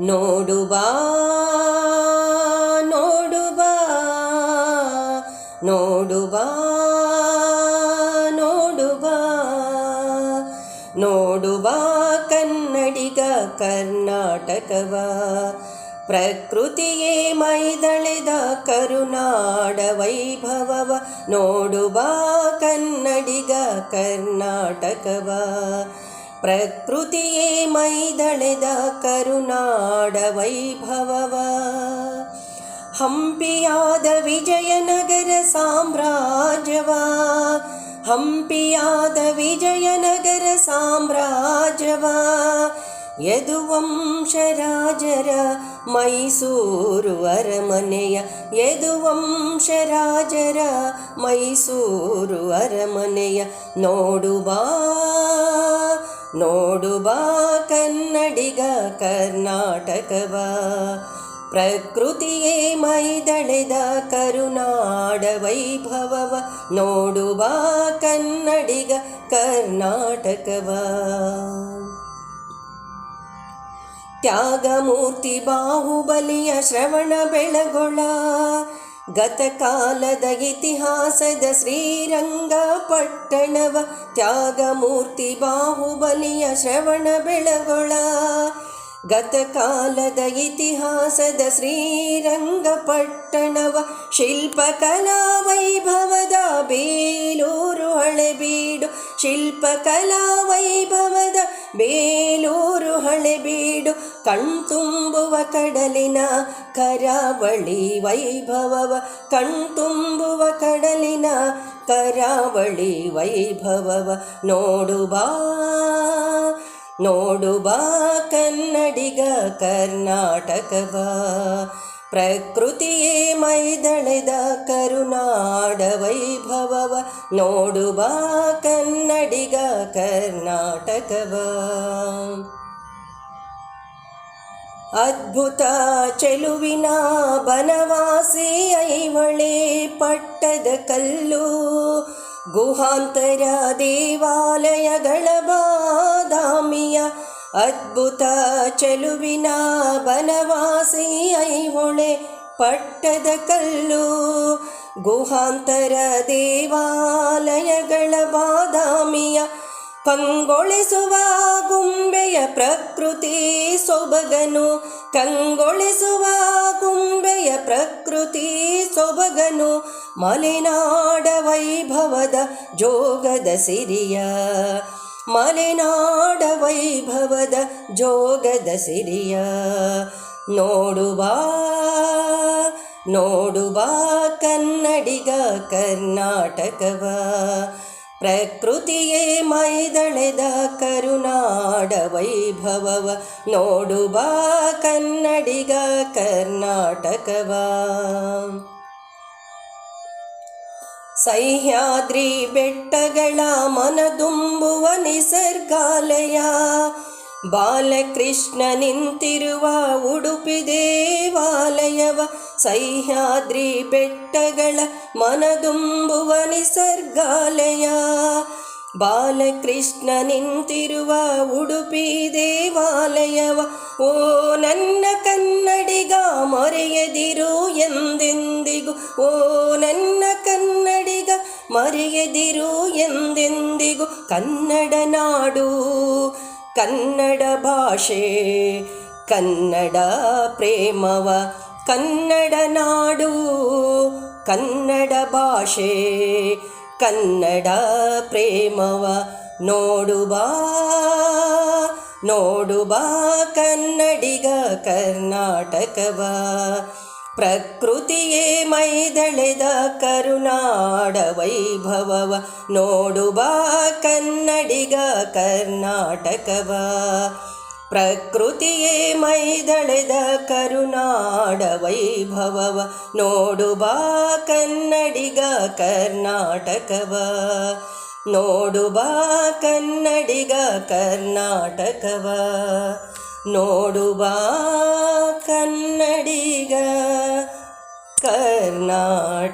ನೋಡು ಬಾ ನೋಡು ಬಾ ನೋಡು ಬಾ ನೋಡು ಬಾ ನೋಡು ಬಾ ಕನ್ನಡಿಗ ಕರ್ನಾಟಕವ. ಪ್ರಕೃತಿಯೇ ಮೈದಳೆದ ಕರುನಾಡ ವೈಭವವ. ನೋಡು ಬಾ ಕನ್ನಡಿಗ ಕರ್ನಾಟಕವ. ಪ್ರಕೃತಿಯೇ ಮೈದಳೆದ ಕರುನಾಡ ವೈಭವವ. ಹಂಪಿಯಾದ ವಿಜಯನಗರ ಸಾಮ್ರಾಜ್ಯವ. ಹಂಪಿಯಾದ ವಿಜಯನಗರ ಸಾಮ್ರಾಜ್ಯವ. ಯದುವಂಶರಾಜರ ಮೈಸೂರು ಅರಮನೆಯ. ಯದುವಂಶರಾಜರ ಮೈಸೂರು ಅರಮನೆಯ. ನೋಡು ಬಾ ನೋಡು ಬಾ ಕನ್ನಡಿಗ ಕರ್ನಾಟಕವ. ಪ್ರಕೃತಿಯೇ ಮೈದಳೆದ ಕರುನಾಡ ವೈಭವವ. ನೋಡು ಬಾ ಕನ್ನಡಿಗ ಕರ್ನಾಟಕವ. ತ್ಯಾಗಮೂರ್ತಿ ಬಾಹುಬಲಿಯ ಶ್ರವಣ ಬೆಳಗೊಳ. ಗತಕಾಲದ ಇತಿಹಾಸದ ಶ್ರೀರಂಗಪಟ್ಟಣವ ತ್ಯಾಗಮೂರ್ತಿ ಬಾಹುಬಲಿಯ ಶ್ರವಣ ಬೆಳಗೊಳ. ಗತಕಾಲದ ಇತಿಹಾಸದ ಶ್ರೀರಂಗಪಟ್ಟಣವ ಶಿಲ್ಪಕಲಾ ವೈಭವದ ಬೇಲೂರು ಹಳೆಬೀಡು ಶಿಲ್ಪಕಲಾ ವೈಭವದ ಬೇಲೂರು ಹಳೆಬೀಡು ಕಣ್ತುಂಬುವ ಕಡಲಿನ ಕರಾವಳಿ ವೈಭವವ ಕಣ್ತುಂಬುವ ಕಡಲಿನ ಕರಾವಳಿ ವೈಭವವ ನೋಡು ಬಾ ನೋಡು ಬಾ ಕನ್ನಡಿಗ ಕರ್ನಾಟಕವ ಪ್ರಕೃತಿಯೇ ಮೈದಳೆದ ಕರುನಾಡ ವೈಭವವ ನೋಡು ಬಾ ಕನ್ನಡಿಗ ಕರ್ನಾಟಕವ ಅದ್ಭುತ ಚೆಲುವಿನ ಬನವಾಸಿ ಐವಳೆ ಪಟ್ಟದ ಕಲ್ಲು, ಗುಹಾಂತರ ದೇವಾಲಯಗಳ ಬಾದಾಮಿಯ ಅದ್ಭುತ ಚೆಲುವಿನ ಬನವಾಸಿ ಐಹೊಳೆ ಪಟ್ಟದ ಕಲ್ಲು, ಗುಹಾಂತರ ದೇವಾಲಯಗಳ ಕಂಗೊಳಿಸುವ ಗುಂಬೆಯ ಪ್ರಕೃತಿ ಸೊಬಗನು. ಕಂಗೊಳಿಸುವ ಗುಂಬೆಯ ಪ್ರಕೃತಿ ಸೊಬಗನು. ಮಲೆನಾಡ ವೈಭವದ ಜೋಗದ ಸಿರಿಯ. ಮಲೆನಾಡ ವೈಭವದ ಜೋಗದ ಸಿರಿಯ. ನೋಡುವ ನೋಡುವ ಕನ್ನಡಿಗ ಕರ್ನಾಟಕವ. ಪ್ರಕೃತಿಯೇ ಮೈದಳೆದ ಕರುನಾಡ ವೈಭವವ. ನೋಡುವ ಕನ್ನಡಿಗ ಕರ್ನಾಟಕವ. ಸಹ್ಯಾದ್ರಿ ಬೆಟ್ಟಗಳ ಮನದುಂಬುವ ನಿಸರ್ಗಾಲಯ. ಬಾಲಕೃಷ್ಣ ನಿಂತಿರುವ ಉಡುಪಿ ದೇವಾಲಯವ ಸಹ್ಯಾದ್ರಿ ಬೆಟ್ಟಗಳ ಮನದುಂಬುವ ನಿಸರ್ಗಾಲಯ. ಬಾಲಕೃಷ್ಣ ನಿಂತಿರುವ ಉಡುಪಿ ದೇವಾಲಯವ, ಓ ನನ್ನ ಕನ್ನಡಿಗ ಮರೆಯದಿರು ಎಂದೆಂದಿಗೂ, ಓ ನನ್ನ ಕನ್ನಡಿಗ ಮರೆಯದಿರು ಎಂದೆಂದಿಗೂ ಕನ್ನಡ ನಾಡು. ಕನ್ನಡ ಭಾಷೆ, ಕನ್ನಡ ಪ್ರೇಮವ ಕನ್ನಡ ನಾಡು, ಕನ್ನಡ ಭಾಷೆ, ಕನ್ನಡ ಪ್ರೇಮವ ನೋಡು ಬಾ ನೋಡು ಬಾ ಕನ್ನಡಿಗ ಕರ್ನಾಟಕವ. ಪ್ರಕೃತಿಯೇ ಮೈದಳೆದ ಕರುನಾಡ ವೈಭವವ, ನೋಡು ಬಾ ಕನ್ನಡಿಗ ಕರ್ನಾಟಕವ. ಪ್ರಕೃತಿಯೇ ಮೈದಳೆದ ಕರುನಾಡ ವೈಭವವ, ನೋಡು ಬಾ ಕನ್ನಡಿಗ ಕರ್ನಾಟಕವ. ನೋಡು ಬಾ ಕನ್ನಡಿಗ ಕರ್ನಾಟಕವ. ನೋಡುವ ಕನ್ನಡಿಗ ಕರ್ನಾಟಕವ